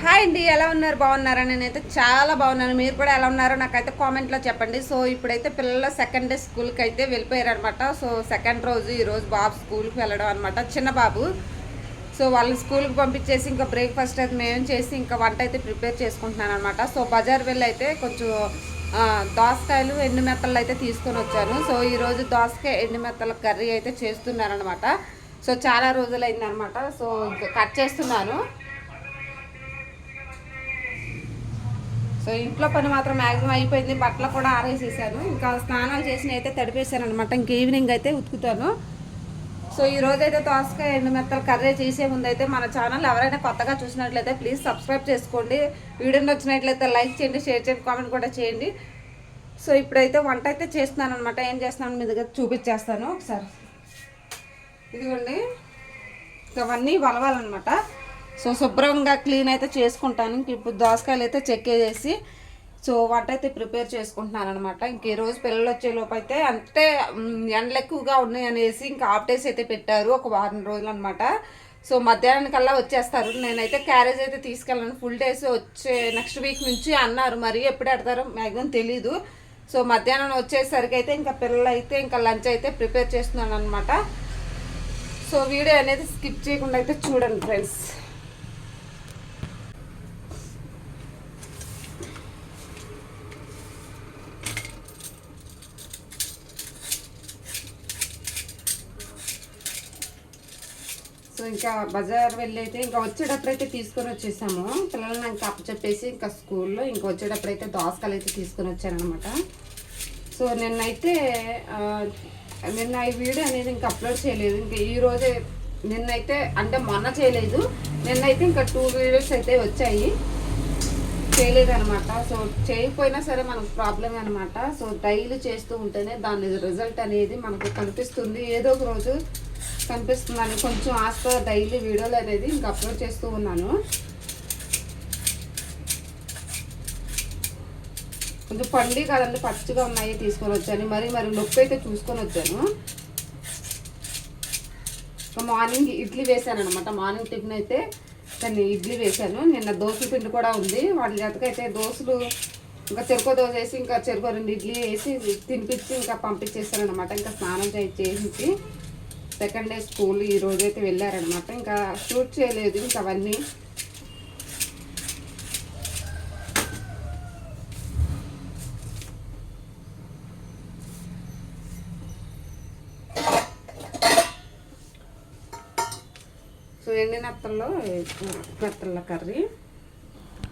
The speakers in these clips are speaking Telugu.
హాయ్ అండి ఎలా ఉన్నారు? బాగున్నారా? నేనైతే చాలా బాగున్నాను. మీరు కూడా ఎలా ఉన్నారో నాకైతే కామెంట్లో చెప్పండి. సో ఇప్పుడైతే పిల్లలు సెకండ్ డే స్కూల్కి అయితే వెళ్ళిపోయారు అనమాట సో సెకండ్ రోజు ఈరోజు బాబు స్కూల్కి వెళ్ళడం అనమాట చిన్న బాబు. సో వాళ్ళని స్కూల్కి పంపించేసి ఇంకా బ్రేక్ఫాస్ట్ అయితే మేము చేసి ఇంకా వంట అయితే ప్రిపేర్ చేసుకుంటున్నాను అనమాట సో బజార్ వెళ్ళి అయితే కొంచెం దోసకాయలు ఎండు మెత్తలు అయితే తీసుకొని వచ్చాను. సో ఈరోజు దోసకాయ ఎండు మెత్తల కర్రీ అయితే చేస్తున్నారనమాట సో చాలా రోజులైంది అనమాట సో కట్ చేస్తున్నాను. సో ఇంట్లో పని మాత్రం మ్యాక్సిమం అయిపోయింది. బట్టలు కూడా ఆరేసేసాను. ఇంకా స్నానాలు చేసిన అయితే తడిపేశాను అనమాట ఇంక ఈవినింగ్ అయితే ఉతుకుతాను. సో ఈ రోజు అయితే దోసకాయ ఎండు మెత్తలు కర్రీ చేసే ముందు అయితే మన ఛానల్ ఎవరైనా కొత్తగా చూసినట్లయితే ప్లీజ్ సబ్స్క్రైబ్ చేసుకోండి. వీడియో నచ్చినట్లయితే లైక్ చేయండి షేర్ చేయండి కామెంట్ కూడా చేయండి. సో ఇప్పుడైతే వంట అయితే చేస్తున్నాను అనమాట ఏం చేస్తున్నాను మీ దగ్గర చూపించేస్తాను ఒకసారి. ఇదిగోండి. ఇవన్నీ వలవాలన్నమాట. సో శుభ్రంగా క్లీన్ అయితే చేసుకుంటాను. ఇంక ఇప్పుడు దోసకాయలు అయితే చెక్కేసి సో వంట అయితే ప్రిపేర్ చేసుకుంటున్నాను అనమాట ఇంక ఈరోజు రోజు పిల్లలు వచ్చే లోపు అయితే అంటే ఎండలు ఎక్కువగా ఉన్నాయి అనేసి ఇంకా హాఫ్ డేస్ అయితే పెట్టారు ఒక వారం రోజులు అనమాట సో మధ్యాహ్నానికల్లా వచ్చేస్తారు. నేనైతే క్యారేజ్ అయితే తీసుకెళ్ళాను. ఫుల్ డేస్ వచ్చే నెక్స్ట్ వీక్ నుంచి అన్నారు. మరి ఎప్పుడు పెడతారో మ్యాక్సిమం తెలీదు. సో మధ్యాహ్నం వచ్చేసరికి అయితే ఇంకా పిల్లలు అయితే ఇంకా లంచ్ అయితే ప్రిపేర్ చేస్తున్నాను అనమాట సో వీడియో అనేది స్కిప్ చేయకుండా అయితే చూడండి ఫ్రెండ్స్. సో ఇంకా బజార్ వెళ్ళి అయితే ఇంకా వచ్చేటప్పుడైతే తీసుకొని వచ్చేసాము. పిల్లల్ని ఇంకా అప్పచెప్పేసి ఇంకా స్కూల్లో ఇంకా వచ్చేటప్పుడైతే దోసకాలు దోసకాయలు అయితే తీసుకొని వచ్చానమాట సో నిన్నైతే నిన్న ఈ వీడియో అనేది ఇంకా అప్లోడ్ చేయలేదు. ఇంకా ఈ రోజే నిన్నైతే అంటే మొన్న చేయలేదు. నిన్నైతే ఇంకా టూ వీడియోస్ అయితే వచ్చాయి. చేయలేదనమాట సో చేయకపోయినా సరే మనకు ప్రాబ్లమే అనమాట సో డైలీ చేస్తూ ఉంటేనే దాని రిజల్ట్ అనేది మనకు కనిపిస్తుంది. ఏదో ఒక రోజు కనిపిస్తుందని కొంచెం ఆస్త డైలీ వీడియోలు అనేది ఇంకా అప్లోడ్ చేస్తూ ఉన్నాను. కొంచెం పండి కదండి పచ్చిగా ఉన్నాయి తీసుకొని వచ్చాను. మరి మరి నొప్పి అయితే చూసుకొని వచ్చాను. మార్నింగ్ ఇడ్లీ వేసాను అనమాట మార్నింగ్ టిఫిన్ అయితే దాన్ని ఇడ్లీ వేసాను. నిన్న దోశల పిండి కూడా ఉంది. వాటి జతకైతే దోశలు ఇంకా చెరుకు దోశ వేసి ఇంకా చెరుకు రెండు ఇడ్లీ వేసి తినిపించి ఇంకా పంపించేస్తాను అనమాట ఇంకా స్నానం చేసి చేయించి సెకండ్ డే స్కూల్ ఈ రోజు అయితే వెళ్ళారనమాట ఇంకా షూట్ చేయలేదు ఇంకా అవన్నీ. సో ఎండి నెత్తల్లో మెత్తల కర్రీ?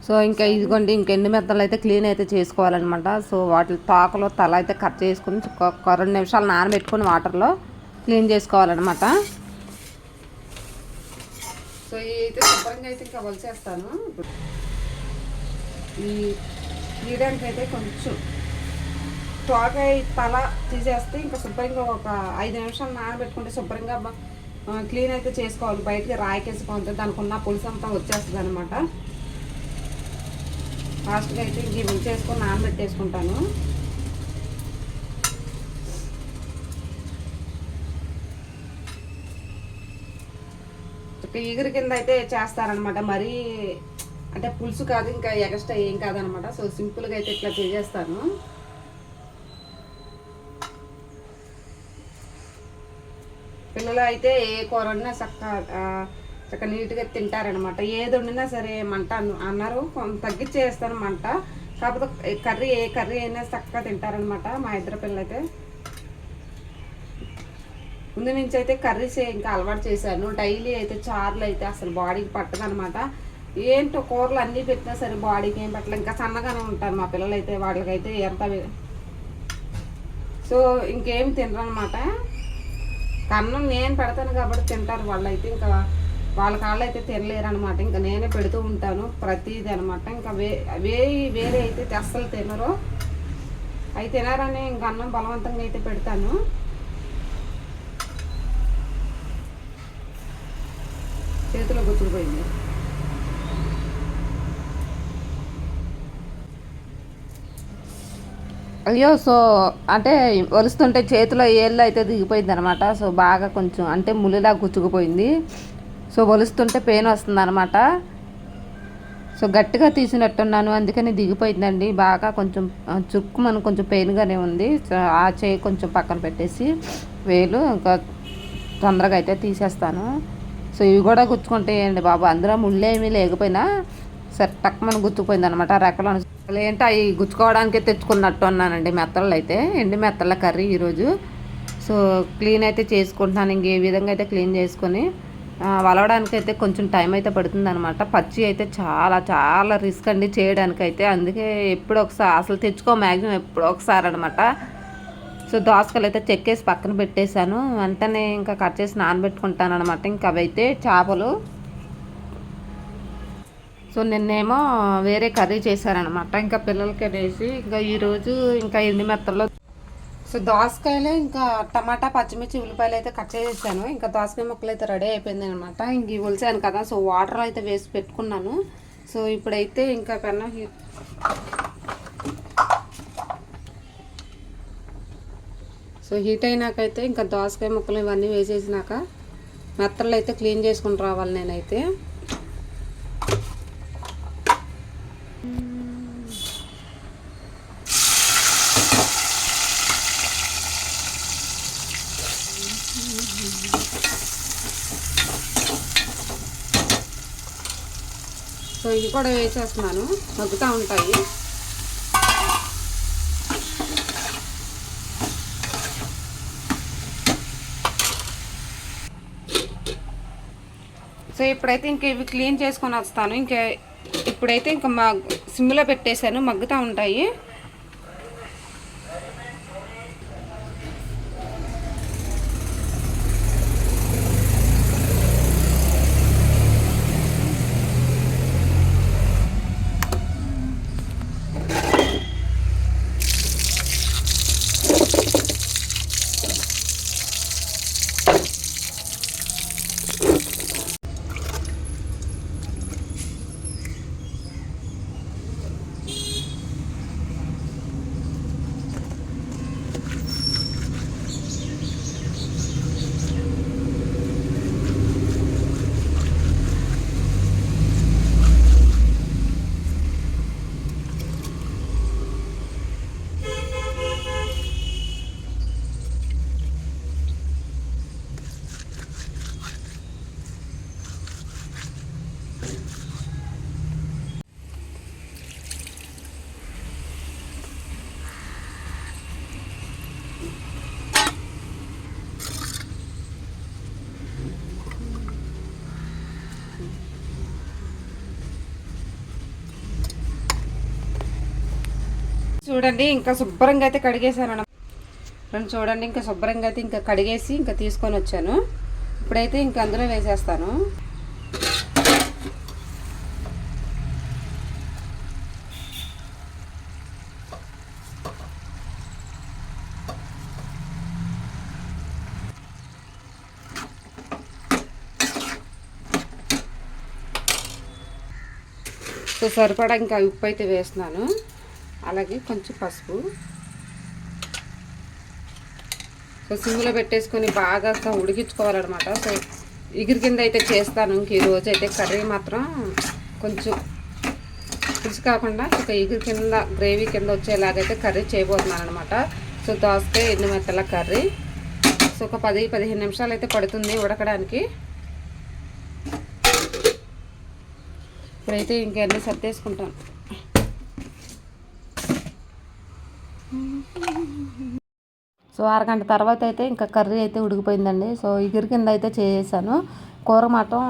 సో ఇంకా ఇదిగోండి ఇంకెన్ని మెత్తలు అయితే క్లీన్ అయితే చేసుకోవాలన్నమాట. సో వాటి తాకలో తల అయితే కట్ చేసుకుని ఒక- రెండు నిమిషాలు నానబెట్టుకుని వాటర్లో క్లీన్ చేసుకోవాలన్నమాట. సో ఇవి అయితే శుభ్రంగా అయితే ఇంకా వలిచేస్తాను. ఈ తీయడానికి అయితే కొంచెం తోకాయ తల తీసేస్తే ఇంకా శుభ్రంగా ఒక ఐదు నిమిషాలు నానబెట్టుకుంటే శుభ్రంగా క్లీన్ అయితే చేసుకోవాలి. బయటికి రాయకేసుకోవాలి దానికి ఉన్న పులుసు అంతా వచ్చేస్తుంది అనమాట ఫాస్ట్గా అయితే ఇంక ఇవి చేసుకొని నానబెట్టేసుకుంటాను. ఒక కింద అయితే చేస్తారనమాట మరీ అంటే పులుసు కాదు ఇంకా ఎక్స్ట్రా ఏం కాదనమాట సో సింపుల్గా అయితే ఇట్లా చేసేస్తాను. పిల్లలు అయితే ఏ కూర వండినా చక్క చక్క నీట్గా తింటారనమాట ఏది వండినా సరే మంట అన్న- అన్నారు. తగ్గించేస్తాను మంట. కాకపోతే కర్రీ ఏ కర్రీ అయినా చక్కగా తింటారనమాట మా ఇద్దరు పిల్లలు అయితే ముందు నుంచి అయితే కర్రీస్ ఇంకా అలవాటు చేశాను. డైలీ అయితే చార్లు అయితే అసలు బాడీకి పట్టదనమాట ఏంటో కూరలు అన్నీ పెట్టినా సరే బాడీకి ఏం పట్టలేదు ఇంకా సన్నగానే ఉంటారు మా పిల్లలు అయితే వాళ్ళకైతే ఎంత సో ఇంకేం తినరనమాట కన్నం నేను పెడతాను కాబట్టి తింటారు వాళ్ళు అయితే ఇంకా వాళ్ళ కాళ్ళు అయితే తినలేరు అనమాట ఇంకా నేనే పెడుతూ ఉంటాను ప్రతిదీ అనమాట ఇంకా వే వే వేరే అయితే అస్సలు తినరు. అవి తినారని ఇంకా అన్నం బలవంతంగా అయితే పెడతాను. చేతిలో గుచ్చుకుపోయింది. అయ్యో సో అంటే వలుస్తుంటే చేతిలో ఏళ్ళు అయితే దిగిపోయింది అనమాట సో బాగా కొంచెం అంటే ములిలా గుచ్చుకుపోయింది. సో వలుస్తుంటే పెయిన్ వస్తుంది అనమాట సో గట్టిగా తీసినట్టున్నాను అందుకని దిగిపోయిందండి. బాగా కొంచెం చుక్కు మనం కొంచెం పెయిన్గానే ఉంది. సో ఆ చేయి కొంచెం పక్కన పెట్టేసి వేలు ఇంకా తొందరగా అయితే తీసేస్తాను. సో ఇవి కూడా గుచ్చుకుంటాయండి బాబు? అందులో ముళ్ళేమీ లేకపోయినా సరే టక్మని గుచ్చుకుపోయింది అనమాట రెక్కలు ఏంటో అవి గుచ్చుకోవడానికి తెచ్చుకున్నట్టు అన్నానండి మెత్తలు అయితే. ఎండి మెత్తల కర్రీ ఈరోజు. సో క్లీన్ అయితే చేసుకుంటున్నాను. ఇంక ఏ విధంగా అయితే క్లీన్ చేసుకొని వలవడానికి అయితే కొంచెం టైం అయితే పడుతుంది అనమాట పచ్చి అయితే చాలా చాలా రిస్క్ అండి చేయడానికి అయితే అందుకే ఎప్పుడు ఒకసారి అసలు తెచ్చుకో మ్యాక్సిమం ఎప్పుడొకసారి అనమాట సో దోసకాయలు అయితే చెక్కేసి పక్కన పెట్టేశాను. వెంటనే ఇంకా కట్ చేసి నానబెట్టుకుంటాను అనమాట ఇంకా అవి అయితే చేపలు. సో నిన్నేమో వేరే కర్రీ చేశారనమాట ఇంకా పిల్లలకి వేసి ఇంకా ఈరోజు ఇంకా ఎండి మెత్తల్లో. సో దోసకాయలు ఇంకా టమాటా పచ్చిమిర్చి ఉల్లిపాయలు అయితే కట్ చేసేసాను. ఇంకా దోసకాయ ముక్కలు అయితే రెడీ అయిపోయింది అనమాట ఇంక ఉలిసాను కదా సో వాటర్ అయితే వేసి పెట్టుకున్నాను. సో ఇప్పుడైతే ఇంకా కన్నా సో హీట్ అయినాకైతే ఇంకా దోసకాయ ముక్కలు ఇవన్నీ వేసేసినాక మెత్తలు అయితే క్లీన్ చేసుకుని రావాలి నేనైతే. సో ఇవి కూడా వేసేస్తున్నాను. మగ్గుతూ ఉంటాయి. ఇప్పుడైతే ఇంకా ఇవి క్లీన్ చేసుకొని వస్తాను. ఇంకా ఇప్పుడైతే ఇంకా మా సిమ్లో పెట్టేశాను. మగ్గుతూ ఉంటాయి. చూడండి ఇంకా శుభ్రంగా అయితే కడిగేసాను అన్నమాట. ఫ్రెండ్స్ చూడండి ఇంకా శుభ్రంగా అయితే ఇంకా కడిగేసి ఇంకా తీసుకొని వచ్చాను ఇప్పుడైతే ఇంకా అందులో వేసేస్తాను సో సరిపడా ఇంకా ఉప్పు అయితే వేస్తున్నాను అలాగే కొంచెం పసుపు. సో సిమ్లో పెట్టేసుకొని బాగా సో ఉడికించుకోవాలన్నమాట. సో ఎగిరి కింద అయితే చేస్తాను ఇంక ఈరోజు అయితే కర్రీ మాత్రం కొంచెం పులుసు కాకుండా ఒక ఎగిరి కింద గ్రేవీ కింద వచ్చేలాగైతే కర్రీ చేయబోతున్నాను అనమాట సో దోసకాయ ఎన్ని మెత్తల కర్రీ. సో ఒక పది పదిహేను నిమిషాలు అయితే పడుతుంది ఉడకడానికి. ఇప్పుడైతే ఇంకన్నీ సర్దేసుకుంటాను. సో అరగంట తర్వాత అయితే ఇంకా కర్రీ అయితే ఉడికిపోయిందండి. సో ఎగిరి కింద అయితే చేసాను కూర మాత్రం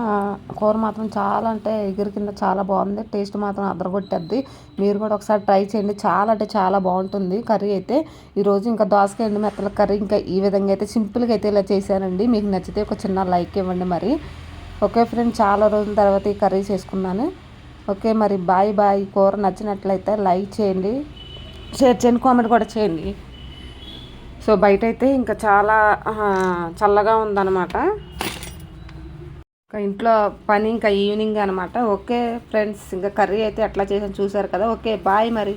కూర మాత్రం చాలా అంటే ఎగిరి కింద చాలా బాగుంది. టేస్ట్ మాత్రం అదరగొట్టద్ది. మీరు కూడా ఒకసారి ట్రై చేయండి. చాలా అంటే చాలా బాగుంటుంది కర్రీ అయితే. ఈరోజు ఇంకా దోసకాయ ఎండు మెత్తల కర్రీ ఇంకా ఈ విధంగా అయితే సింపుల్గా అయితే ఇలా చేశానండి. మీకు నచ్చితే ఒక చిన్న లైక్ ఇవ్వండి మరి. ఓకే ఫ్రెండ్ చాలా రోజుల తర్వాత ఈ కర్రీ చేసుకున్నాను. ఓకే మరి బాయ్ బాయ్. కూర నచ్చినట్లయితే లైక్ చేయండి. షేర్ చేయండి కామెంట్ కూడా చేయండి. సో బయట అయితే ఇంకా చాలా చల్లగా ఉందన్నమాట. ఇంకా ఇంట్లో పని ఇంకా ఈవినింగ్ అనమాట ఓకే ఫ్రెండ్స్ ఇంకా కర్రీ అయితే ఎట్లా చేసాను చూసారు కదా. ఓకే బాయ్ మరి.